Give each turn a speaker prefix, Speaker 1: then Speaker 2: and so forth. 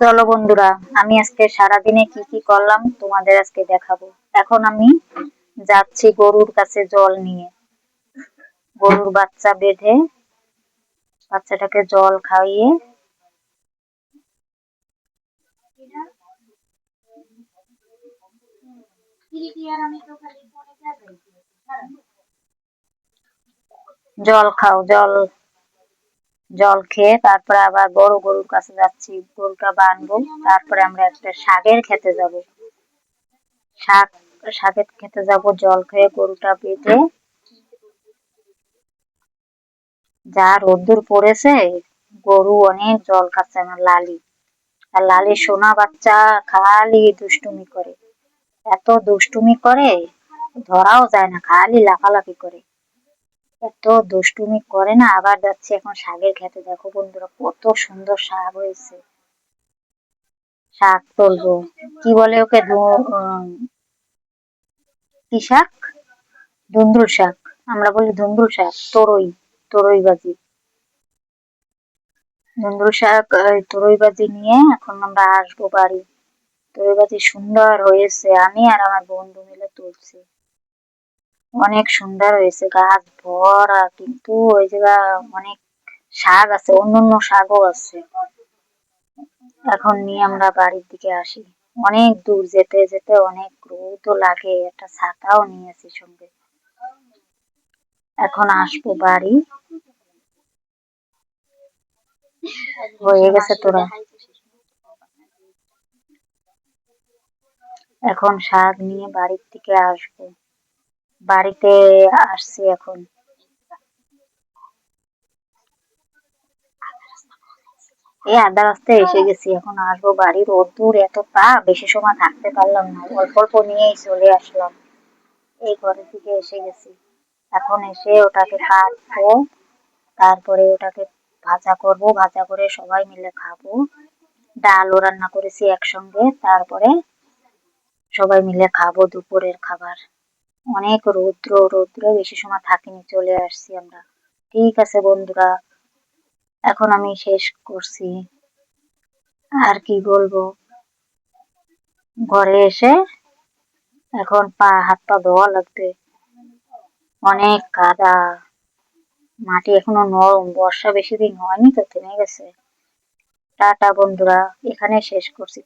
Speaker 1: চলো বন্ধুরা, আমি আজকে সারাদিনে কি কি করলাম তোমাদের আজকে দেখাবো। এখন আমি যাচ্ছি গরুর কাছে জল নিয়ে। গরুর বাচ্চা বেঁধে বাচ্চাটাকে জল খাইয়ে জল খাও, জল। জল খেয়ে তারপরে আবার বড় গরুর কাছে যাচ্ছি, গরুটা বানবো তারপরে আমরা একটা শাকের খেতে যাব। শাক, শাকের খেতে যাব, জল খেয়ে গরুটা বেঁধে। যা রোদ্দুর পড়েছে, গরু অনেক জল খাচ্ছে আমার লালি। আর লালি সোনা বাচ্চা খালি দুষ্টুমি করে। এত দুষ্টুমি করে, ধরাও যায় না, খালি লাফালাফি করে। এত দুষ্টুমি করে না, আবার যাচ্ছে এখন শাকের খেতে দেখো বন্ধুরা, কত সুন্দর শাক হয়েছে। শাক তুলবো। কি বলে ওকে? কি শাক? ধুন্দুল শাক। আমরা বলি ধুন্দুল শাক, তরই তরই বাজি ধুন্দুল শাক তরই বাজি নিয়ে এখন আমরা আসব বাড়ি। তরই বাজি সুন্দর হয়েছে, আমি আর আমার বন্ধু মিলে তুলছি। অনেক সুন্দর হয়েছে, গাছ ভরা, কিন্তু ওই জায়গা অনেক শাক আছে অন্য অন্য শাকও আছে। এখন নিয়ে আমরা বাড়ির দিকে আসি। অনেক দূর যেতে যেতে অনেক রোদও লাগে, একটা ছাতাও নিয়েছি সঙ্গে। এখন আসব বাড়ি। হয়ে গেছে তোরা। এখন শাক নিয়ে বাড়ির থেকে আসব। বাড়িতে আসছি এখন। এই আধা রাস্তায় এসে গেছি, এখন আসব বাড়ির রোদ্দুর এত তা বেশি সময় থাকতে পারলাম না। অল্প অল্প নিয়েই চলে আসলাম। এই ঘরের দিকে এসে গেছি। এখন এসে ওটাকে কাটবো, তারপরে ওটাকে ভাজা করব, ভাজা করে সবাই মিলে খাব। ডালও রান্না করেছি একসঙ্গে, তারপরে সবাই মিলে খাব দুপুরের খাবার। অনেক রৌদ্র রৌদ্র বেশি সময় থাকিনি, চলে আসছি আমরা। ঠিক আছে বন্ধুরা, এখন আমি শেষ করছি। আর কি বলব? ঘরে এসে এখন পা, হাত পা ধোয়া লাগবে। অনেক কাদা। মাটি এখনও নরম, বর্ষা বেশি দিন হয়নি তো, থেমে গেছে। টাটা বন্ধুরা এখানে শেষ করছি।